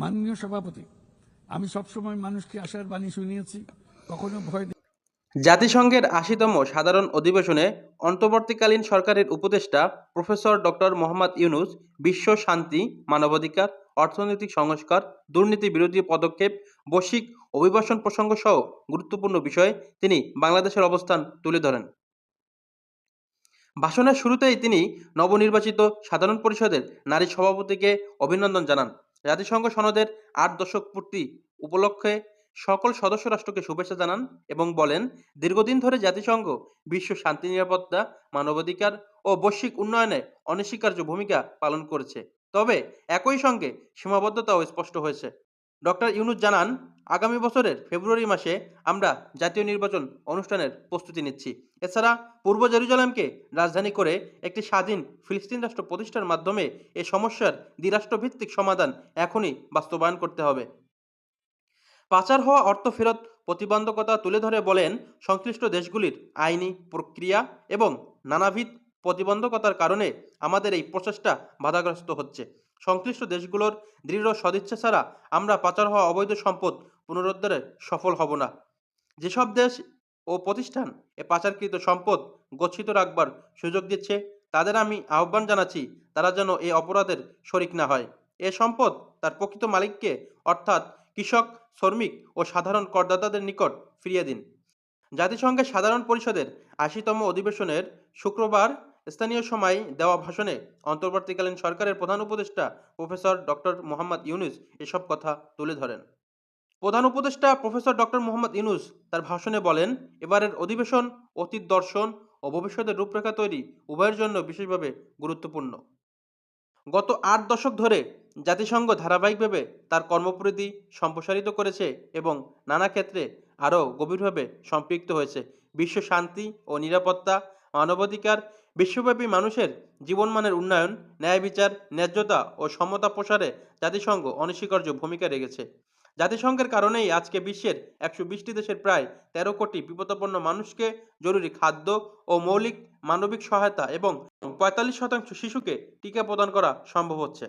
মাননীয় সভাপতি, আমি সবসময় মানুষকে আশার বাণী শুনিয়েছি, কখনো ভয় জাতিসংঘের আশিতম সাধারণ অধিবেশনে অন্তর্বর্তীকালীন সরকারের উপদেষ্টা প্রফেসর ডক্টর মোহাম্মদ ইউনুস বিশ্ব শান্তি, মানবাধিকার, অর্থনৈতিক সংস্কার, দুর্নীতি বিরোধী পদক্ষেপ, বৈশ্বিক অভিবাসন প্রসঙ্গ সহ গুরুত্বপূর্ণ বিষয়ে তিনি বাংলাদেশের অবস্থান তুলে ধরেন। ভাষণের শুরুতেই তিনি নবনির্বাচিত সাধারণ পরিষদের নারী সভাপতিকে অভিনন্দন জানান। জাতিসংঘ সনদের আট দশক পূর্তি উপলক্ষে সকল সদস্য রাষ্ট্রকে শুভেচ্ছা জানান এবং বলেন, দীর্ঘদিন ধরে জাতিসংঘ বিশ্ব শান্তি, নিরাপত্তা, মানবাধিকার ও বৈশ্বিক উন্নয়নে অনস্বীকার্য ভূমিকা পালন করেছে। তবে একই সঙ্গে সীমাবদ্ধতাও স্পষ্ট হয়েছে। ডক্টর ইউনুস জানান আগামী বছরের ফেব্রুয়ারি মাসে আমরা জাতীয় নির্বাচন অনুষ্ঠানের প্রস্তুতি নিচ্ছি। এছাড়া পূর্ব জেরুজালেমকে রাজধানী করে একটি স্বাধীন ফিলিস্তিন রাষ্ট্র প্রতিষ্ঠার মাধ্যমে এ সমস্যার দ্বিরাষ্ট্রভিত্তিক সমাধান এখনই বাস্তবায়ন করতে হবে। পাচার হওয়া অর্থ ফেরত প্রতিবন্ধকতা তুলে ধরে বলেন সংশ্লিষ্ট দেশগুলির আইনি প্রক্রিয়া এবং নানাবিধ প্রতিবন্ধকতার কারণে আমাদের এই প্রচেষ্টা বাধাগ্রস্ত হচ্ছে। সংশ্লিষ্ট দেশগুলোর দৃঢ় সদিচ্ছা ছাড়া আমরা পাচার হওয়া অবৈধ সম্পদ পুনরুদ্ধারে সফল হব না। যেসব দেশ ও প্রতিষ্ঠান এ পাচারকৃত সম্পদ গচ্ছিত রাখবার সুযোগ দিচ্ছে, তাদের আমি আহ্বান জানাচ্ছি তারা যেন এই অপরাধের শরিক না হয়। এ সম্পদ তার প্রকৃত মালিককে, অর্থাৎ কৃষক, শ্রমিক ও সাধারণ করদাতাদের নিকট ফিরিয়ে দিন। জাতিসংঘের সাধারণ পরিষদের আশিতম অধিবেশনের শুক্রবার স্থানীয় সময় দেওয়া ভাষণে অন্তর্বর্তীকালীন সরকারের প্রধান উপদেষ্টা প্রফেসর ডক্টর মোহাম্মদ ইউনুস এসব কথা তুলে ধরেন। প্রধান উপদেষ্টা প্রফেসর ডক্টর মোহাম্মদ ইউনুস তার ভাষণে বলেন, এবারের অধিবেশন, অতীত দর্শন ও ভবিষ্যতের রূপরেখা তৈরি উভয়ের জন্য বিশেষভাবে গুরুত্বপূর্ণ। গত আট দশক ধরে জাতিসংঘ ধারাবাহিকভাবে তার কর্মপরিধি সম্প্রসারিত করেছে এবং নানা ক্ষেত্রে আরও গভীরভাবে সম্পৃক্ত হয়েছে। বিশ্ব শান্তি ও নিরাপত্তা, মানবাধিকার বিশ্বব্যাপী মানুষের জীবনমানের উন্নয়ন, ন্যায় বিচার, ন্যায্যতা ও সমতা প্রসারে জাতিসংঘ অনস্বীকার্য ভূমিকা রেখেছে। জাতিসংঘের কারণেই আজকে বিশ্বের একশো বিশটি দেশের প্রায় তেরো কোটি বিপদাপন্ন মানুষকে জরুরি খাদ্য ও মৌলিক মানবিক সহায়তা এবং পঁয়তাল্লিশ শতাংশ শিশুকে টিকা প্রদান করা সম্ভব হচ্ছে।